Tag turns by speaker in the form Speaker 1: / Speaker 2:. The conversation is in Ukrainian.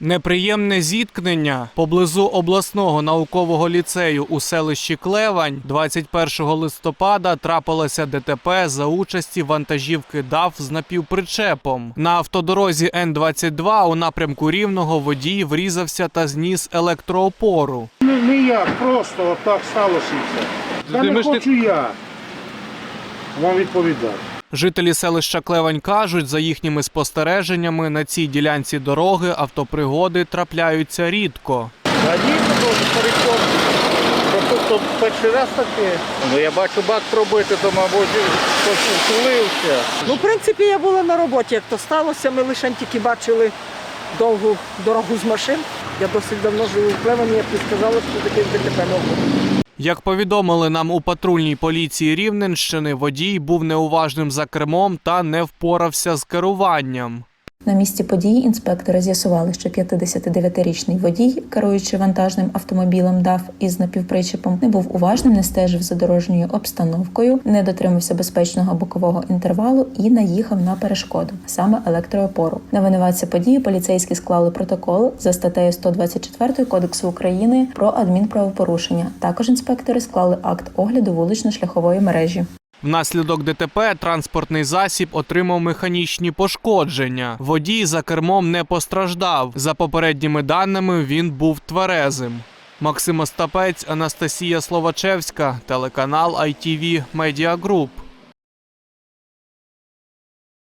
Speaker 1: Неприємне зіткнення поблизу обласного наукового ліцею у селищі Клевань 21 листопада трапилося ДТП за участі вантажівки ДАФ з напівпричепом. На автодорозі Н-22 у напрямку Рівного водій врізався та зніс електроопору.
Speaker 2: Не, не я, просто отак сталося і все. Та не- хочу я вам відповідати.
Speaker 1: Жителі селища Клевань кажуть, за їхніми спостереженнями на цій ділянці дороги автопригоди трапляються рідко.
Speaker 2: А дійсно дуже. Тобто перший раз таке. Ну я бачу бак пробити, то мабуть втулився.
Speaker 3: Ну, в принципі, я була на роботі, як то сталося. Ми лише тільки бачили довгу дорогу з машин. Я досить давно живу в Клевані, я б і сказала, що таке ДТП не було.
Speaker 1: Як повідомили нам у патрульній поліції Рівненщини, водій був неуважним за кермом та не впорався з керуванням.
Speaker 4: На місці події інспектори з'ясували, що 59-річний водій, керуючи вантажним автомобілем ДАФ із напівпричепом, не був уважним, не стежив за дорожньою обстановкою, не дотримався безпечного бокового інтервалу і наїхав на перешкоду, саме електроопору. На винуватця події поліцейські склали протокол за статтею 124 Кодексу України про адмінправопорушення. Також інспектори склали акт огляду вулично-шляхової мережі.
Speaker 1: Внаслідок ДТП транспортний засіб отримав механічні пошкодження. Водій за кермом не постраждав. За попередніми даними, він був тверезим. Максим Остапець, Анастасія Словачевська, телеканал ITV Media Group.